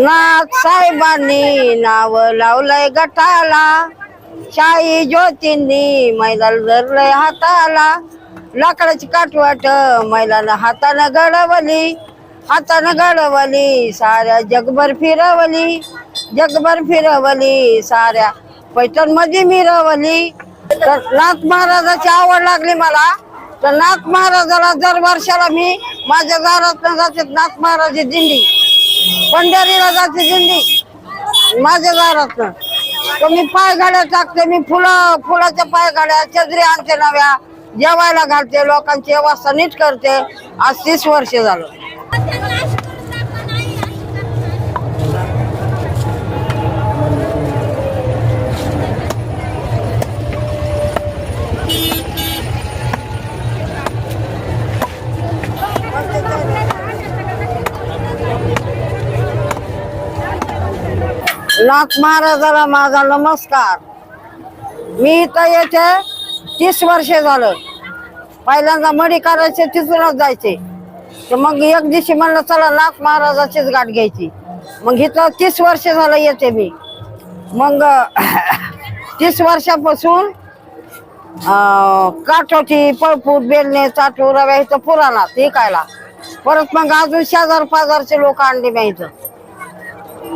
नाथ साहेबांनी नाव लावलंय गटाला. शाही ज्योतींनी मैदाल धरलंय हाताला. लाकडाची काठवाट मैलानं हातानं घडवली. हातानं घडवली साऱ्या जगभर फिरवली. जगभर फिरवली साऱ्या पैठणमध्ये मिरवली. तर नाथ महाराजाची आवड लागली मला. तर नाथ महाराजाला दर वर्षाला मी माझ्या दारात जाते नाथ महाराजाची दिंडी. पंढरीला जाते दिंडी. माझ्या दारात तर मी पाय गाड्या टाकते मी फुलं फुलाच्या पाय गाड्या चदरी आणते नव्या. जेवायला घालते लोकांची व्यवस्था नीट करते. आज तीस वर्ष झालं. नाथ महाराजाला माझा नमस्कार. मी इथं येते तीस वर्षे झालं. पहिल्यांदा मडी करायचे तिथूनच जायचे. तर मग एक दिवशी म्हणलं चला नाथ महाराजाचीच गाठ घ्यायची. मग इथं तीस वर्ष झालं येते मी. मग तीस वर्षापासून काठोटी पळपूट बेलणे चाटू रव्या इथं पुराला ते परत मग अजून शेजार पाजारचे लोक आणले मी इथं.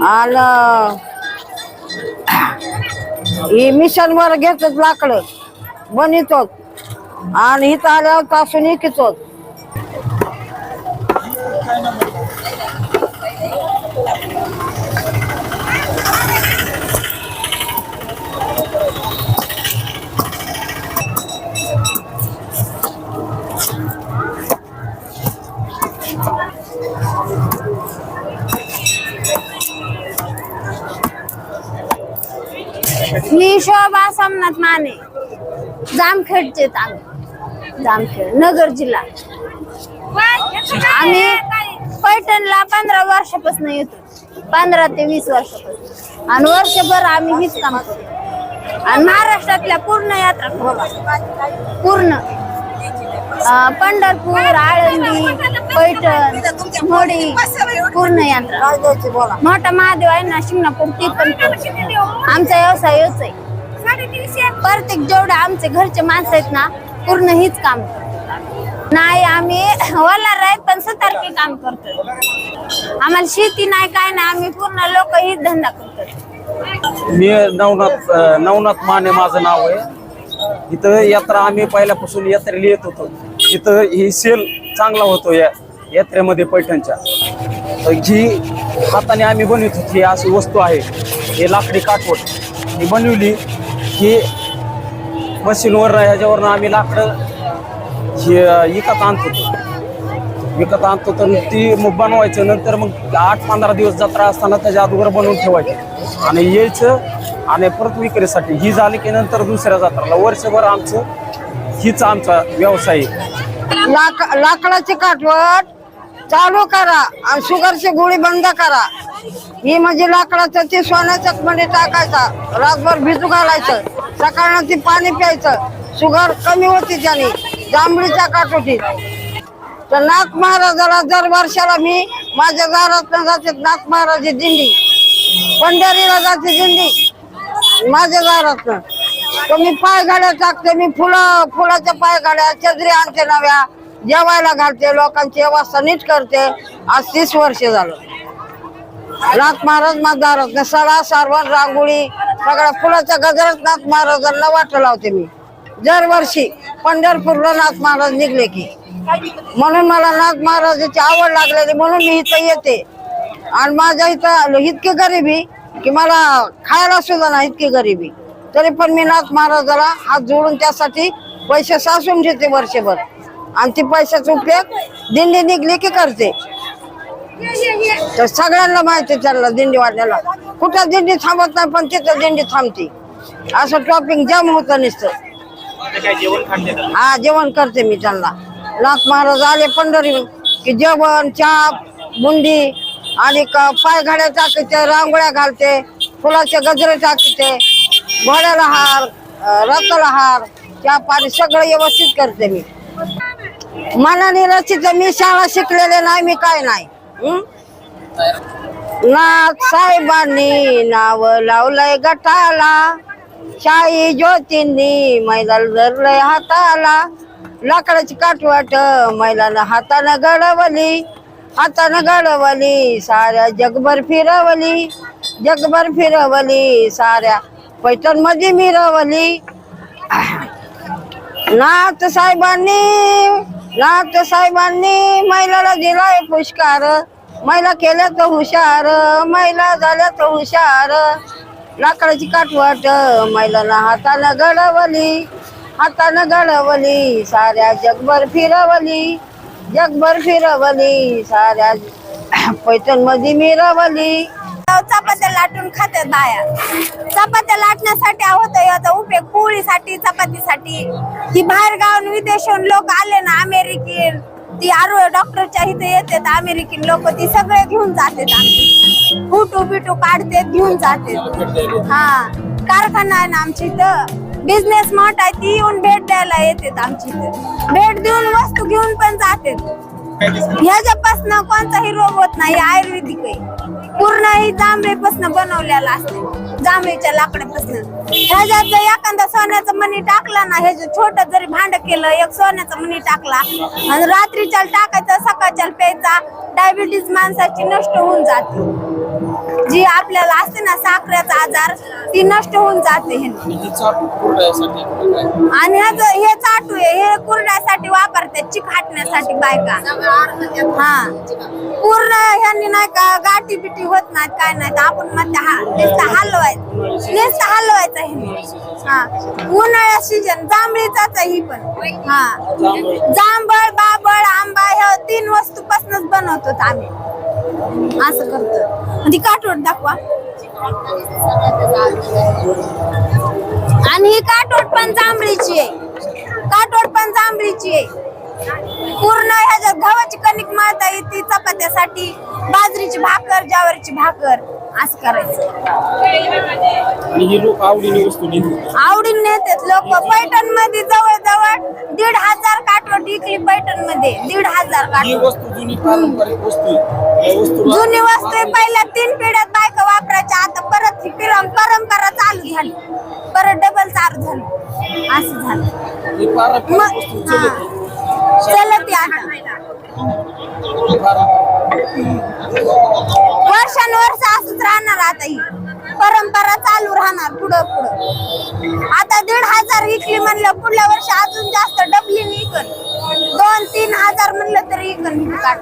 आणि ही मिशन वर घेतात लाकडं. बनितो आणि इथं आल्यावर तासून इकितो मी शोभा सोमनाथ माने. जामखेडचे आम्ही. जामखेड नगर जिल्हा. आम्ही पैठणला पंधरा वर्षापासून येतो. पंधरा ते वीस वर्षापासून. आणि वर्षभर आम्ही हीच काम करतो. आणि महाराष्ट्रातल्या पूर्ण यात्रा पूर्ण. पंढरपूर आळंदी पैठण मोडी पूर्ण यात्रा. मोठा महादेव आहे ना शिंगणापूर ती पण आमचा व्यवसाय हेच आहे. प्रत्येक जेवढे आमचे घरचे माणसं आहेत ना पूर्ण हीच काम नाही आम्ही वलार आहेत पण सतर्की काम करतो आम्हाला शेती नाही काय नाही आम्ही पूर्ण लोक हीच धंदा करतो मी नवनाथ नवनाथ माने माझं नाव आहे. इथं यात्रा आम्ही पहिल्यापासून यात्रेला येत होतो. इथं ही सेल चांगला होतो या यात्रेमध्ये पैठणच्या. जी हाताने आम्ही बनवित होती अशी वस्तू आहे हे लाकडी काठवट ही बनवली की मशीनवर ह्याच्यावरनं आम्ही लाकडं हे विकत आणत होतो विकत आणतो तर ती मग बनवायचं नंतर मग आठ पंधरा दिवस जत्रा असताना त्याच्या अगोदर बनवून ठेवायचं. आणि यायचं आणि परत विक्रीसाठी. ही झाली की नंतर दुसऱ्या जत्राला. वर्षभर आमचं हीच आमचा व्यवसाय आहे. लाक लाकडाची काठवट चालू करा आणि शुगरची गोळी बंद करा. ही म्हणजे लाकडाचं ते सोन्याच्याच मध्ये टाकायचा. रातभर भिजू घालायचं. सकाळनं ती पाणी प्यायचं. शुगर कमी होती त्याने. जांभळीच्या काठोटीत तर नाथ महाराजाला दर वर्षाला मी माझ्या दारात जाते नाथ महाराजी दिंडी. पंढरीला जाते दिंडी. माझ्या दारात तर मी पायगाड्या टाकते मी फुलं फुलाच्या पायगाड्या छजरी चदरी आणते नव्या. जेवायला घालते लोकांची व्यवस्था नीट करते. आज तीस वर्ष झालं. नाथ महाराज माझ्या सडा सारवण रांगोळी सगळ्या फुलाच्या गजरात नाथ महाराजांना वाट लावते मी. दरवर्षी पंढरपूरला नाथ महाराज निघले की. म्हणून मला नाथ महाराजाची आवड लागलेली म्हणून मी इथं येते. आणि माझ्या इथं इतकी गरिबी की मला खायला सुद्धा नाही इतकी गरिबी. तरी पण मी नाथ महाराजाला हात जोडून त्यासाठी पैसे साचून ठेवते वर्षभर. आणि ती पैशाचा उपयोग दिंडी निघली की करते. तर सगळ्यांना माहिती त्यांना दिंडी वाटण्याला कुठं दिंडी थांबत नाही पण तिथं दिंडी थांबते. असं टॉपिंग जाम होतं नुसतं. हा जेवण करते मी त्यांना. नाथ महाराज आले पंढरी की जेवण चहा बुंदी आणि क- पाय घड्या टाकते रांगोळ्या घालते फुलाचे गजरे टाकते. घोड्याला हार रथाला हार चहा पाणी सगळं व्यवस्थित करते मी. मनाने रचित मी शाळा शिकलेले नाही मी काय नाही. हं? नाथ साहेबांनी नाव लावलंय गटाला. शाही ज्योतींनी मैलाला धरलंय हाताला. लाकडाची काटवाट मैलानं हातानं घडवली. हातानं घडवली साऱ्या जगभर फिरवली. जगभर फिरवली साऱ्या पैठणमध्ये मिरवली नाथ साहेबांनी नाथ साहेबांनी महिलाला दिलाय पुष्कार महिला केल्या तर हुशार महिला झाल्या तर हुशार. लाकडाची काठवट महिलांना हातानं घडवली. हातानं घडवली साऱ्या जगभर फिरवली. जगभर फिरवली साऱ्या पैठणमध्ये मिरवली चपात्या लाटून खात्यात बाया. चपात्या लाटण्यासाठी होतो याचा उपयोग पोळीसाठी चपातीसाठी. ही बाहेर गावून विदेशाहून लोक आले ना अमेरिकेत ती आरो डॉक्टरच्या इथे येतात अमेरिकन लोक ती सगळे घेऊन जातात आमची. फुटू बिटू काढते घेऊन जाते हा कारखाना आहे ना आमची इथं. बिझनेस मोठा आहे ती येऊन भेट द्यायला येतात आमची इथं. भेट देऊन वस्तू घेऊन पण जाते ह्याच्यापासून कोणताही रोग होत नाही आयुर्वेदिक आहे. पूर्ण ही जांभळीपासून बनवलेला असते जांभळीच्या लाकडापासून. ह्याच्यात जर एखादा सोन्याचा मणी टाकला ना ह्याचं छोट जरी भांड केलं एक सोन्याचा मणी टाकला आणि रात्रीच्या टाकायचा सकाळच्या प्यायचा डायबिटीज माणसाची नष्ट होऊन जाते. जी आपल्याला असते ना साखरेचा आजार ती नष्ट होऊन जाते आणि हे चाटू आहे हे कुरड्यासाठी वापरतात चिक हाटण्यासाठी बायका. हा. पूर्ण ह्यांनी नाही का गाठी बिटी होत नाहीत काय नाही आपण मग हा हलवायचं. नुसतं हलवायचं ह्याने हा. उन्हाळ्या सीजन जांभळीचाच ही पण. हा. जांभळ. बाबळ आंबा ह्या तीन वस्तू पासूनच बनवतो आम्ही. असं करत ती काठोट दाखवा. आणि ही काठोट पण जांभळीची आहे. काठोट पण जांभळीची आहे. पूर्ण ह्याच्यात गव्हाची कणिक मळता येते चपात्यासाठी. बाजरीची भाकर ज्वारीची भाकर. असं करायचं. आणि ही लोक आवडीने वस्तू नेतात आवडीने नेतात लोक. पैठणमध्ये जवळ जवळ दीड हजार काठवट विकली पैठणमध्ये दीड हजार ही वस्तू जुनी पारंपरिक वस्तू आहे. या वस्तूला जुनी वस्तू आहे. पहिल्या तीन पिढ्यात बायका वापरायच्या. आता परत ही परंपरा चालू झाली. परत डबल चालू झाली. असं झालं. ही पारंपरिक मग वस्तू. चलत. आहे. चलत आहे आता वर्षानुवर्ष राहणार आता ही. परंपरा चालू राहणार पुढं पुढं. आता दीड हजार विकली म्हणलं पुढल्या वर्षी अजून जास्त डबली इकन. दोन तीन हजार म्हणलं तरी इकन काढ.